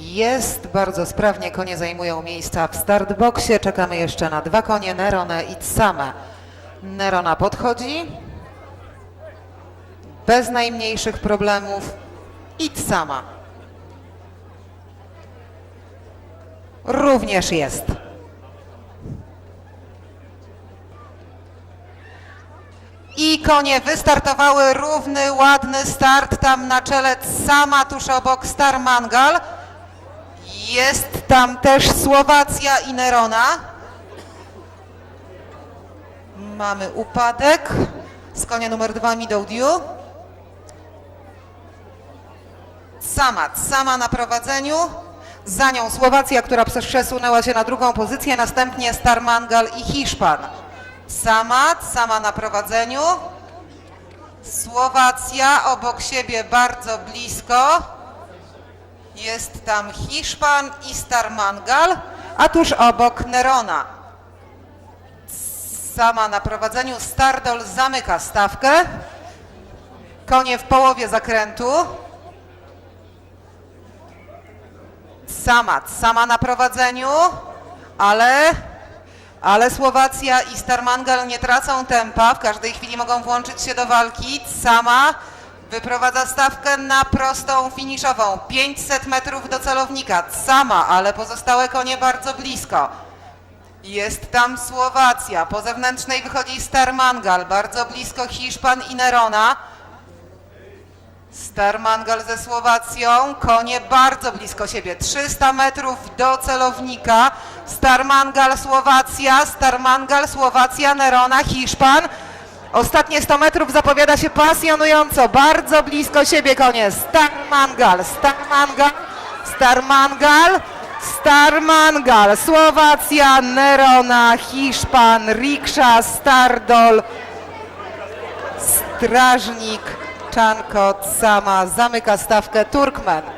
Jest bardzo sprawnie, konie zajmują miejsca w startboxie. Czekamy jeszcze na dwa konie, Neronę i Tsama. Nerona podchodzi. Bez najmniejszych problemów. I Tsama. Również jest. I konie wystartowały, równy, ładny start tam na czele sama tuż obok Star Mangal. Jest tam też Słowacja i Nerona. Mamy upadek z konia numer dwa Midowdiu. Sama, sama na prowadzeniu. Za nią Słowacja, która przesunęła się na drugą pozycję, następnie Star Mangal i Hiszpan. Sama, sama na prowadzeniu. Słowacja obok siebie bardzo blisko. Jest tam Hiszpan i Star Mangal, a tuż obok Nerona. Sama na prowadzeniu. Stardol zamyka stawkę. Konie w połowie zakrętu. Sama, sama na prowadzeniu, ale, ale Słowacja i Starmangal nie tracą tempa. W każdej chwili mogą włączyć się do walki. Sama wyprowadza stawkę na prostą finiszową. 500 metrów do celownika. Sama, ale pozostałe konie bardzo blisko. Jest tam Słowacja. Po zewnętrznej wychodzi Starmangal. Bardzo blisko Hiszpan i Nerona. Starmangal ze Słowacją, konie bardzo blisko siebie, 300 metrów do celownika. Starmangal Słowacja, Starmangal Słowacja, Nerona Hiszpan. Ostatnie 100 metrów zapowiada się pasjonująco, bardzo blisko siebie konie. Starmangal, Starmangal, Starmangal, Starmangal, Słowacja, Nerona, Hiszpan, Riksza, Stardol, Strażnik Czankot sama zamyka stawkę Turkmen.